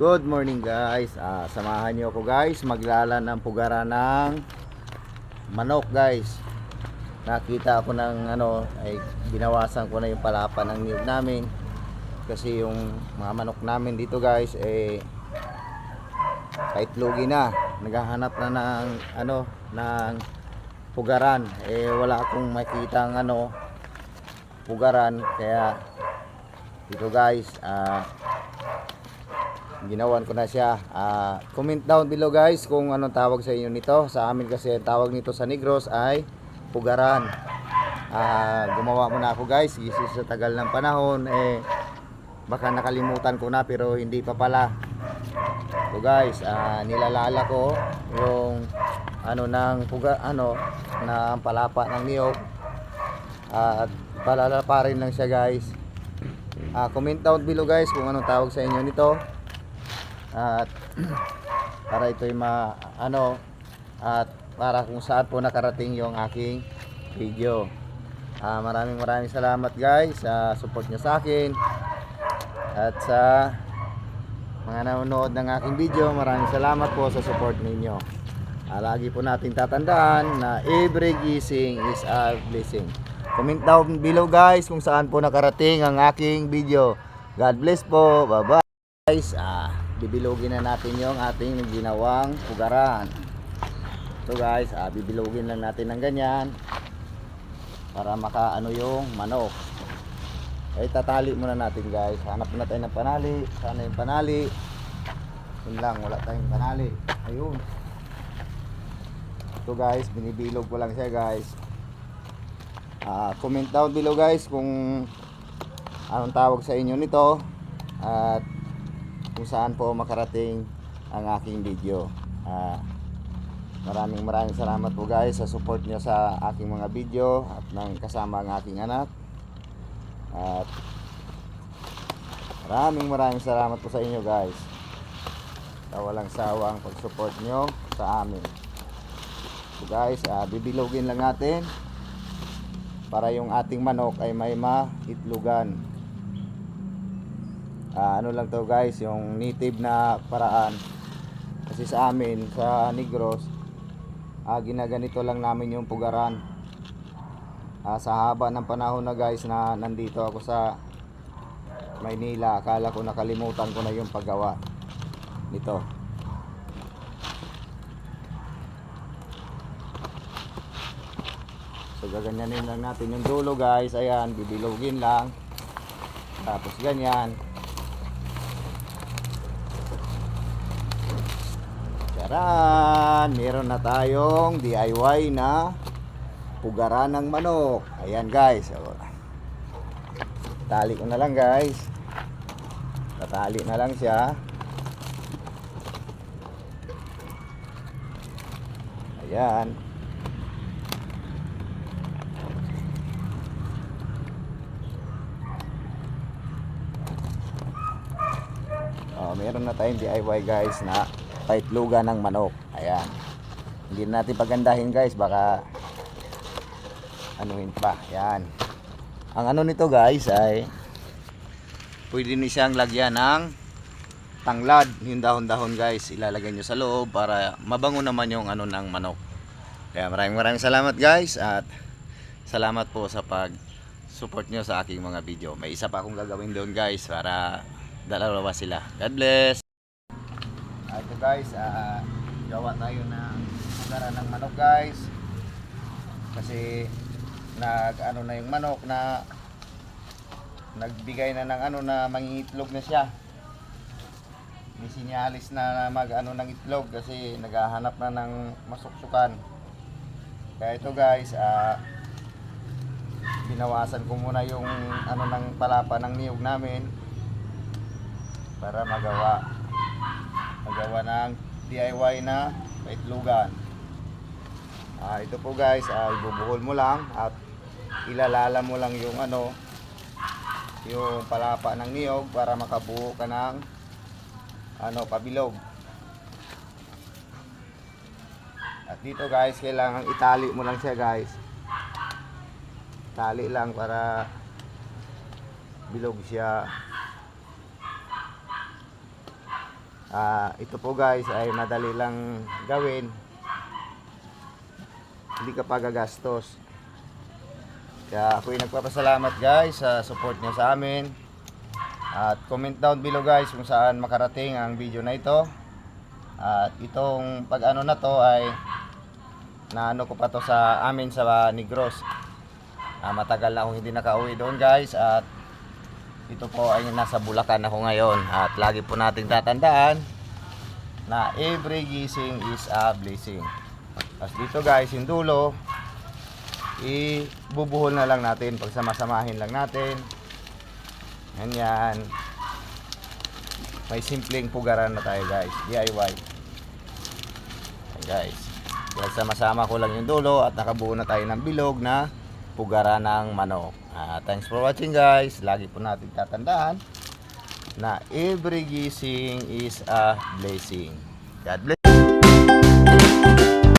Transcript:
Good morning guys. Ah, samahan niyo ako guys. Maglala ng pugara ng manok guys. Nakita ako ng ano ay binawasan ko na yung palapa ng niyog namin. Kasi yung mga manok namin dito guys eh kahit lugi na. Naghahanap na ng ano ng pugaran. Eh wala akong makitang ano pugaran kaya dito guys ah ginawan ko na siya. Ah, comment down below guys kung anong tawag sa inyo nito. Sa amin kasi tawag nito sa Negros ay pugaran. Ah, gumawa muna ako guys. Kasi sa tagal ng panahon eh baka nakalimutan ko na pero hindi pa pala. So guys, ah, nilalala ko yung ano ng puga ano na palapa ng niyog. at palala rin lang siya guys. Ah, comment down below guys kung anong tawag sa inyo nito at para ito'y ma ano at para kung saan po nakarating yung aking video. Ah, maraming maraming salamat guys sa support nyo sa akin at sa mga nanonood ng aking video. Maraming salamat po sa support ninyo. Ah, lagi po natin tatandaan na every gising is a blessing. Comment down below guys kung saan po nakarating ang aking video. God bless po. Bye bye guys. Ah bibilugin na natin yung ating ginawang pugaran so guys ah, bibilugin lang natin ng ganyan para makaano yung manok. Ay tatali muna natin guys. Hanap na tayo ng panali. Sana yung panali. Yun lang wala tayong panali. Ayun. So guys binibilog ko lang siya guys. Ah, comment down below guys kung anong tawag sa inyo nito. At kung saan po makarating ang aking video. Ah, maraming maraming salamat po guys sa support nyo sa aking mga video at ng kasama ang aking anak. At maraming maraming salamat po sa inyo guys. Sa walang sawang pag-support nyo sa amin. So guys, ah, bibilogin lang natin para yung ating manok ay may maitlugan. Ah, ano lang to guys, yung native na paraan. Kasi sa amin, sa Negros, ah, ginaganito lang namin yung pugaran. Ah, sa haba ng panahon na guys na nandito ako sa Maynila, akala ko nakalimutan ko na yung paggawa nito. So gaganyanin lang natin yung dulo guys. Ayan, bibilogin lang. Tapos ganyan. Charan! Meron na tayong DIY na pugaran ng manok. Ayan guys. Tali ko na lang guys. Tatali na lang siya. Ayan. Oh, meron na tayong DIY guys na paitlugan ng manok. Ayan. Hindi na natin pagandahin guys, baka anuhin pa. Ayan. Ang ano nito guys ay pwede ni siyang lagyan ng tanglad, yung dahon-dahon guys, ilalagay nyo sa loob para mabango naman yung ano ng manok. Kaya maraming maraming salamat guys at salamat po sa pag support nyo sa aking mga video. May isa pa akong gagawin doon guys para dalawa sila. God bless! Guys, ah, gawa tayo ng pagkara ng manok guys. Kasi nag ano na yung manok na nagbigay na ng ano na mangingitlog na siya. May sinyalis na mag ano ng itlog kasi naghahanap na ng masuksukan. Kaya ito guys, ah binawasan ko muna yung ano ng palapa ng niyog namin para magawa magawa ng DIY na paitlugan. Ah, ito po guys, ay ibubuhol mo lang at ilalala mo lang yung ano yung palapa ng niyog para makabuo ka ng ano pabilog. At dito guys, kailangan itali mo lang siya guys. Tali lang para bilog siya. Ah, ito po guys ay madali lang gawin. Hindi ka pa gagastos. Kaya ako'y nagpapasalamat guys sa support nyo sa amin. At comment down below guys kung saan makarating ang video na ito. At itong pag ano na to ay naano ko pa to sa amin sa Negros. Ah, matagal na akong hindi nakauwi doon guys at ito po ay nasa Bulacan ako ngayon at lagi po nating tatandaan na every gising is a blessing. Tapos dito guys, yung dulo, ibubuhol na lang natin, pagsamasamahin lang natin. Yan yan. May simpleng pugaran na tayo guys, DIY. Yan guys. Dahil sama-sama ko lang yung dulo at nakabuo na tayo ng bilog na pugaran ng manok. Ah, thanks for watching guys. Lagi po natin tatandaan na every gising is a blessing. God bless.